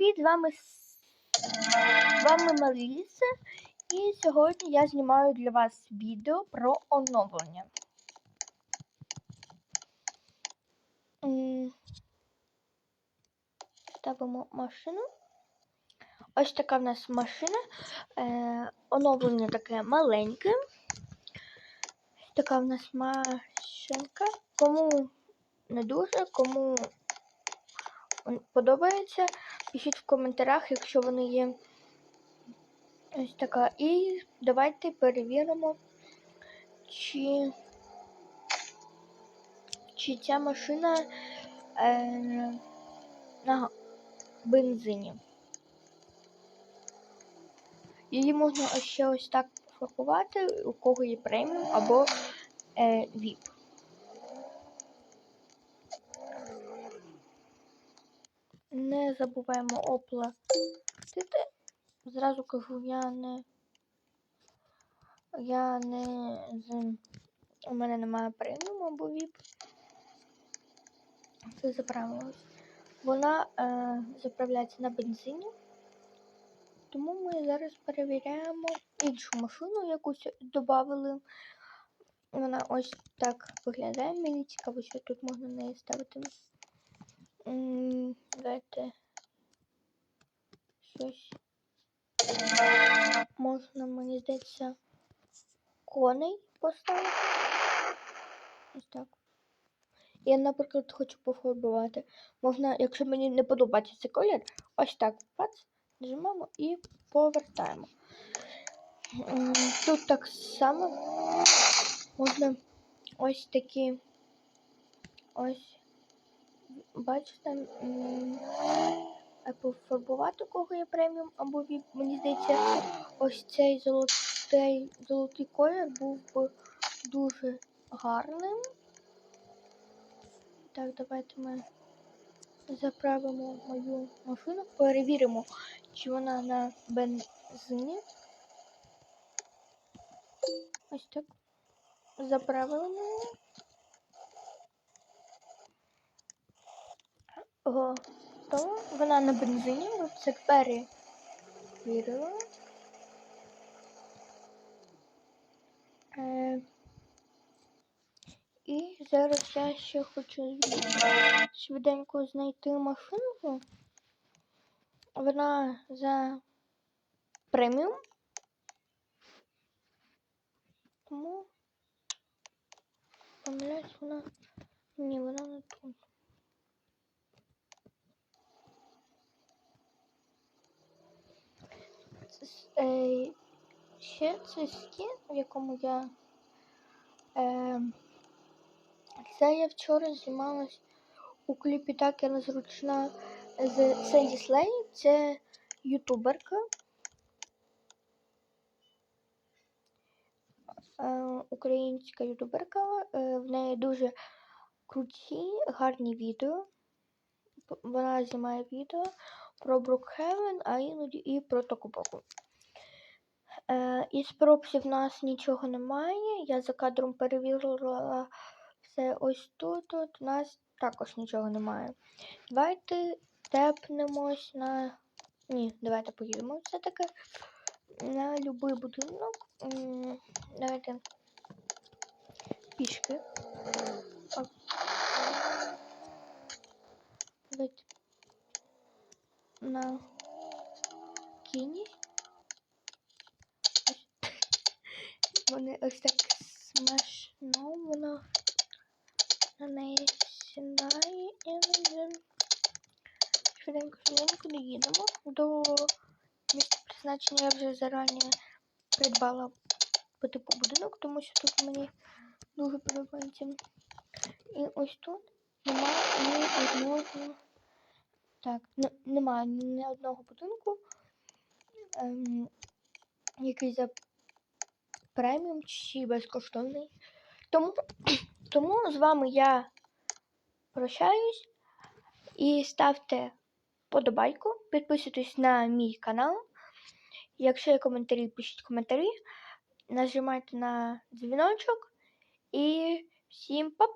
привіт! З вами, з вами Маріса. І сьогодні я знімаю для вас відео про оновлення. Ставимо машину. Ось така в нас машина. Е, оновлення таке маленьке. Така в нас машинка. Кому не дуже, кому подобається, пишіть в коментарях, якщо вони є. Ось така. І давайте перевіримо, чи, чи ця машина е, на бензині. Її можна ще ось так фарбувати, у кого є преміум або е, VIP. Не забуваємо оплатити. Зразу кажу, я не. Я не. У мене немає преміум або VIP. Це заправилось. Вона е, заправляється на бензині. Тому ми зараз перевіряємо іншу машину, якусь додали. Вона ось так виглядає. Мені цікаво, що тут можна неї ставити. Давайте щось. Можна, мені здається, коней поставити. Ось так. Я, наприклад, хочу пофарбувати. Можна, якщо мені не подобається цей колір, ось так. Пац, нажимаємо і повертаємо. Тут так само можна ось такі ось бачите, пофарбувати кого є преміум або VIP. Мені здається, ось цей золотий, золотий колір був би дуже гарним. Так, давайте ми заправимо мою машину, перевіримо, чи вона на бензині. Ось так. Заправили ми її. Готово. Вона на бензині, ми це перевірили. Е, і зараз я ще хочу швиденько знайти машинку. Вона за преміум. Тому помиляюсь, вона. Ні, вона не тут. Це с- Е, ще це скін, в якому я. Е, це я вчора знімалась у кліпі так я незручна з Сенді Слей. Це ютуберка. Е, українська ютуберка. Е, в неї дуже круті, гарні відео. Вона знімає відео про Брукхевен, а іноді і про Токубоку. Е, із пропсів в нас нічого немає. Я за кадром перевірила все ось тут. Тут у нас також нічого немає. Давайте тепнемось на. Ні, давайте поїдемо все-таки на будь-який будинок. Давайте пішки. Давайте на кіні. Вони ось так смачно, воно на неї сідає і ми швиденько швиденько доїдемо до місця призначення. Я вже зарані придбала по типу будинок, тому що тут мені дуже подобається. І ось тут немає ні одного. Так, немає ні одного будинку, ем, який за преміум чи безкоштовний. Тому, тому з вами я прощаюсь і ставте подобайку, підписуйтесь на мій канал. Якщо є коментарі, пишіть коментарі, нажимайте на дзвіночок і всім па-па!